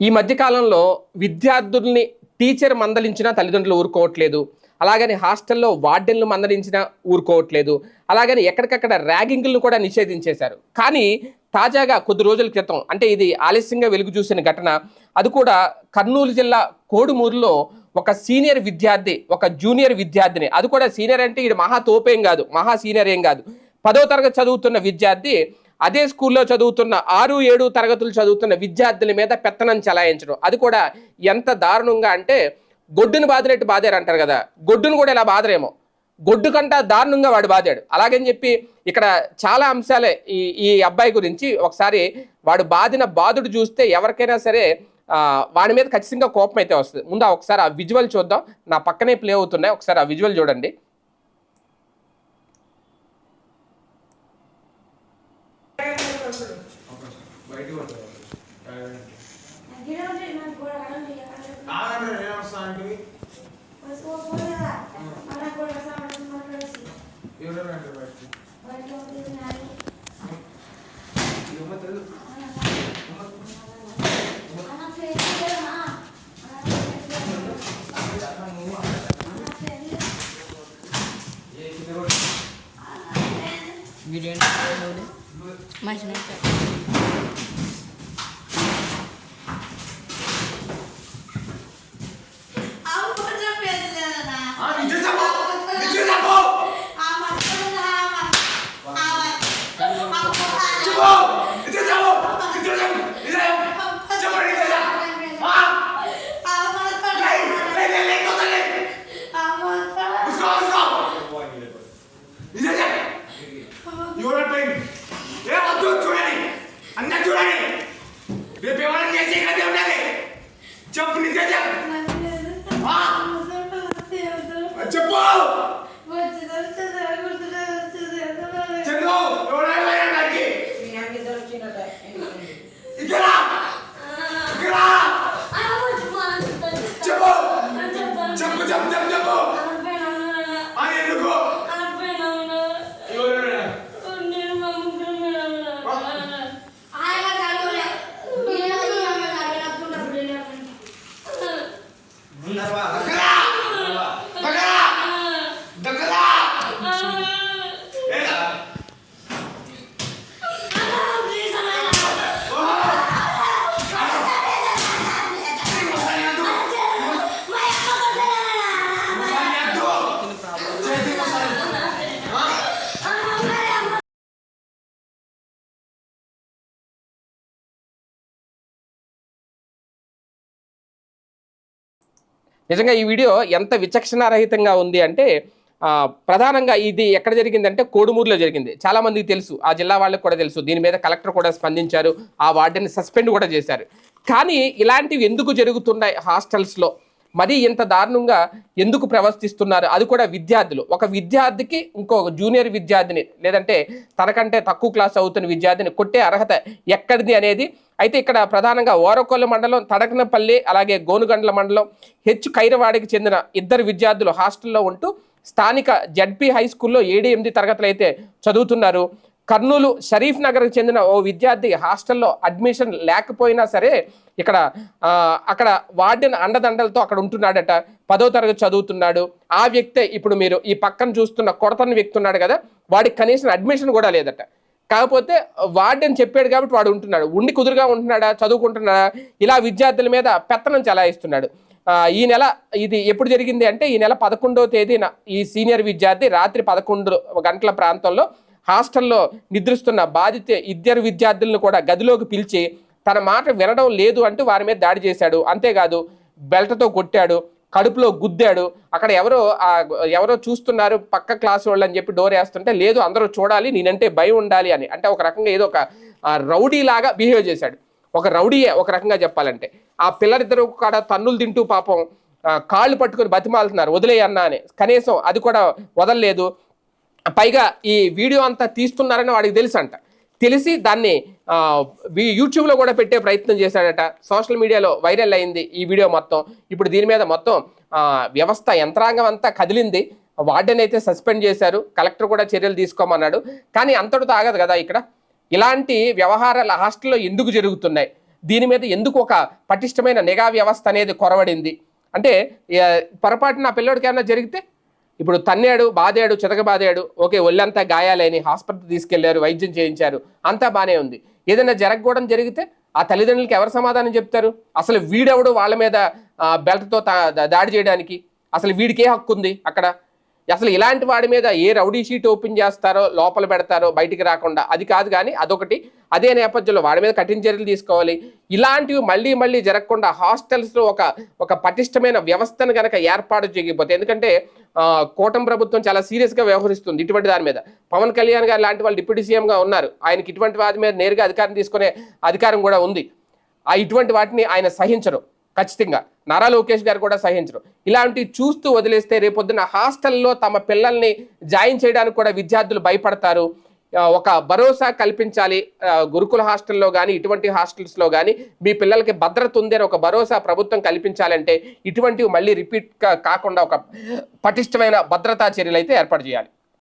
ఈ మధ్యకాలంలో విద్యార్థుల్ని టీచర్ మందలించినా తల్లిదండ్రులు ఊరుకోవట్లేదు. అలాగని హాస్టల్లో వార్డెన్లు మందలించినా ఊరుకోవట్లేదు. అలాగని ఎక్కడికక్కడ ర్యాగింగ్లను కూడా నిషేధించేశారు. కానీ తాజాగా కొద్ది రోజుల క్రితం అంటే ఇది ఆలస్యంగా వెలుగు చూసిన ఘటన అది కూడా కర్నూలు జిల్లా కోడుమూరులో ఒక సీనియర్ విద్యార్థి ఒక జూనియర్ విద్యార్థిని అది కూడా సీనియర్ అంటే ఇది మహా తోపేం కాదు మహా సీనియర్ ఏం కాదు. పదో తరగతి చదువుతున్న విద్యార్థి అదే స్కూల్లో చదువుతున్న ఆరు ఏడు తరగతులు చదువుతున్న విద్యార్థుల మీద పెత్తనం చలాయించడం. అది కూడా ఎంత దారుణంగా అంటే గొడ్డును బాదినట్టు బాధారు అంటారు కదా. గొడ్డును కూడా ఇలా బాధరేమో గొడ్డు కంట దారుణంగా వాడు బాదాడు. అలాగని చెప్పి ఇక్కడ చాలా అంశాలే ఈ ఈ అబ్బాయి గురించి. ఒకసారి వాడు బాదిన బాధుడు చూస్తే ఎవరికైనా సరే వాడి మీద ఖచ్చితంగా కోపం అయితే వస్తుంది. ముందు ఒకసారి ఆ విజువల్ చూద్దాం. నా పక్కనే ప్లే అవుతున్నాయి. ఒకసారి ఆ విజువల్ చూడండి. బయటికి కాదండి నేను వస్తా అంటే. ఎవరు బయటికి? వీడియో మంచిగా ఆ నిజం చెప్పు నిజం చెప్పు చెప్పు నిజం చెప్పు నిజం చెప్పు నిజం చెప్పు నిజం చెప్పు ఆ లే లే లే లే తొందరలే ఉస్కో ఉస్కో నిజం చెప్పు ఎవరు పెయిన్ ఏ వద్దు చూడండి అన్న చూడండి రేపు ఎవరైనా చేసే కదే ఉండాలి చెప్పు నిజం చెప్పు చెప్పు చెప్పు ఎవరైనా నాకు ఇక్కడ ఇక్కడ చెప్పు చెప్పు చెప్పు చెప్పు చెప్పు ఆ ఎందుకు ఎవరైనా దగ్గర దగ్గర దగ్గర ఏడా నిజంగా ఈ వీడియో ఎంత విచక్షణారహితంగా ఉంది అంటే ప్రధానంగా ఇది ఎక్కడ జరిగిందంటే కోడుమూరులో జరిగింది. చాలామందికి తెలుసు ఆ జిల్లా వాళ్ళకి కూడా తెలుసు. దీని మీద కలెక్టర్ కూడా స్పందించారు ఆ వార్డెన్ సస్పెండ్ కూడా చేశారు. కానీ ఇలాంటివి ఎందుకు జరుగుతున్నాయి హాస్టల్స్లో? మరి ఇంత దారుణంగా ఎందుకు ప్రవర్తిస్తున్నారు? అది కూడా విద్యార్థులు. ఒక విద్యార్థికి ఇంకో జూనియర్ విద్యార్థిని లేదంటే తనకంటే తక్కువ క్లాస్ అవుతున్న విద్యార్థిని కొట్టే అర్హత ఎక్కడిది అనేది అయితే ఇక్కడ ప్రధానంగా ఓరకొల్ల మండలం తడకనపల్లి అలాగే గోనుగండ్ల మండలం హెచ్ కైరవాడికి చెందిన ఇద్దరు విద్యార్థులు హాస్టల్లో ఉంటూ స్థానిక జడ్పీ హై స్కూల్లో ఏడు ఎనిమిది తరగతులు అయితే చదువుతున్నారు. కర్నూలు షరీఫ్ నగర్కి చెందిన ఓ విద్యార్థి హాస్టల్లో అడ్మిషన్ లేకపోయినా సరే ఇక్కడ అక్కడ వార్డెన్ అండదండలతో అక్కడ ఉంటున్నాడట. పదో తరగతి చదువుతున్నాడు. ఆ వ్యక్తే ఇప్పుడు మీరు ఈ పక్కన చూస్తున్న కొడతన్న వ్యక్తి ఉన్నాడు కదా వాడికి కనీసం అడ్మిషన్ కూడా లేదట. కాకపోతే వార్డెన్ చెప్పాడు కాబట్టి వాడు ఉంటున్నాడు. ఉండి కుదురుగా ఉంటున్నాడా? చదువుకుంటున్నాడా? ఇలా విద్యార్థుల మీద పెత్తనం చలాయిస్తున్నాడు. ఈ నెల ఇది ఎప్పుడు జరిగింది అంటే ఈ నెల పదకొండవ తేదీన ఈ సీనియర్ విద్యార్థి రాత్రి పదకొండు గంటల ప్రాంతంలో హాస్టల్లో నిద్రిస్తున్న బాధిత ఇద్దరు విద్యార్థులను కూడా గదిలోకి పిలిచి తన మాట వినడం లేదు అంటూ వారి మీద దాడి చేశాడు. అంతేకాదు బెల్ట్తో కొట్టాడు కడుపులో గుద్దాడు. అక్కడ ఎవరో ఎవరో చూస్తున్నారు పక్క క్లాస్ వాళ్ళు అని చెప్పి డోర్ వేస్తుంటే లేదు అందరూ చూడాలి నేనంటే భయం ఉండాలి అని. అంటే ఒక రకంగా ఏదో ఒక రౌడీ లాగా బిహేవ్ చేశాడు. ఒక రౌడీయే ఒక రకంగా చెప్పాలంటే. ఆ పిల్లలిద్దరూ కాడ తన్నులు తింటూ పాపం కాళ్ళు పట్టుకొని బతిమాలుతున్నారు. వదిలేయన్నా అని. కనీసం అది కూడా వదలలేదు. పైగా ఈ వీడియో అంతా తీస్తున్నారని వాడికి తెలుసు అంట తెలిసి దాన్ని యూట్యూబ్లో కూడా పెట్టే ప్రయత్నం చేశాడట. సోషల్ మీడియాలో వైరల్ అయింది ఈ వీడియో మొత్తం. ఇప్పుడు దీని మీద మొత్తం వ్యవస్థ యంత్రాంగం అంతా కదిలింది. వార్డెన్ అయితే సస్పెండ్ చేశారు. కలెక్టర్ కూడా చర్యలు తీసుకోమన్నాడు. కానీ అంతటితో ఆగదు కదా ఇక్కడ. ఇలాంటి వ్యవహారాలు హాస్టల్లో ఎందుకు జరుగుతున్నాయి? దీని మీద ఎందుకు ఒక పటిష్టమైన నిఘా వ్యవస్థ అనేది కొరవడింది? అంటే పొరపాటున పిల్లోడికి ఏమైనా జరిగితే ఇప్పుడు తన్నాడు బాధాడు చితకబాదాడు ఓకే ఒళ్ళంతా గాయాలని హాస్పిటల్ తీసుకెళ్ళారు వైద్యం చేయించారు అంతా బానే ఉంది. ఏదైనా జరగకూడదు జరిగితే ఆ తల్లిదండ్రులకి ఎవరు సమాధానం చెప్తారు? అసలు వీడెవడు వాళ్ళ మీద బెల్ట్తో దాడి చేయడానికి? అసలు వీడికి ఏ హక్కు ఉంది అక్కడ? అసలు ఇలాంటి వాడి మీద ఏ రౌడీ షీట్ ఓపెన్ చేస్తారో లోపల పెడతారో బయటికి రాకుండా అది కాదు కానీ అదొకటి. అదే నేపథ్యంలో వాడి మీద కఠిన చర్యలు తీసుకోవాలి. ఇలాంటివి మళ్ళీ మళ్ళీ జరగకుండా హాస్టల్స్లో ఒక ఒక పటిష్టమైన వ్యవస్థను కనుక ఏర్పాటు చేయకపోతే ఎందుకంటే కూటమి ప్రభుత్వం చాలా సీరియస్గా వ్యవహరిస్తుంది ఇటువంటి దాని మీద. పవన్ కళ్యాణ్ గారు లాంటి వాళ్ళు డిప్యూటీ సీఎంగా ఉన్నారు. ఆయనకి ఇటువంటి వాటి మీద నేరుగా అధికారం తీసుకునే అధికారం కూడా ఉంది. ఆ ఇటువంటి వాటిని ఆయన సహించరు ఖచ్చితంగా. నారా లోకేష్ గారు కూడా సహించరు. ఇలాంటివి చూస్తూ వదిలేస్తే రేపొద్దున హాస్టల్లో తమ పిల్లల్ని జాయిన్ చేయడానికి కూడా విద్యార్థులు భయపడతారు. ఒక భరోసా కల్పించాలి. గురుకుల హాస్టల్లో కానీ ఇటువంటి హాస్టల్స్లో కానీ మీ పిల్లలకి భద్రత ఉంది అని ఒక భరోసా ప్రభుత్వం కల్పించాలంటే ఇటువంటివి మళ్ళీ రిపీట్ కాకుండా ఒక పటిష్టమైన భద్రతా చర్యలు అయితే ఏర్పాటు చేయాలి.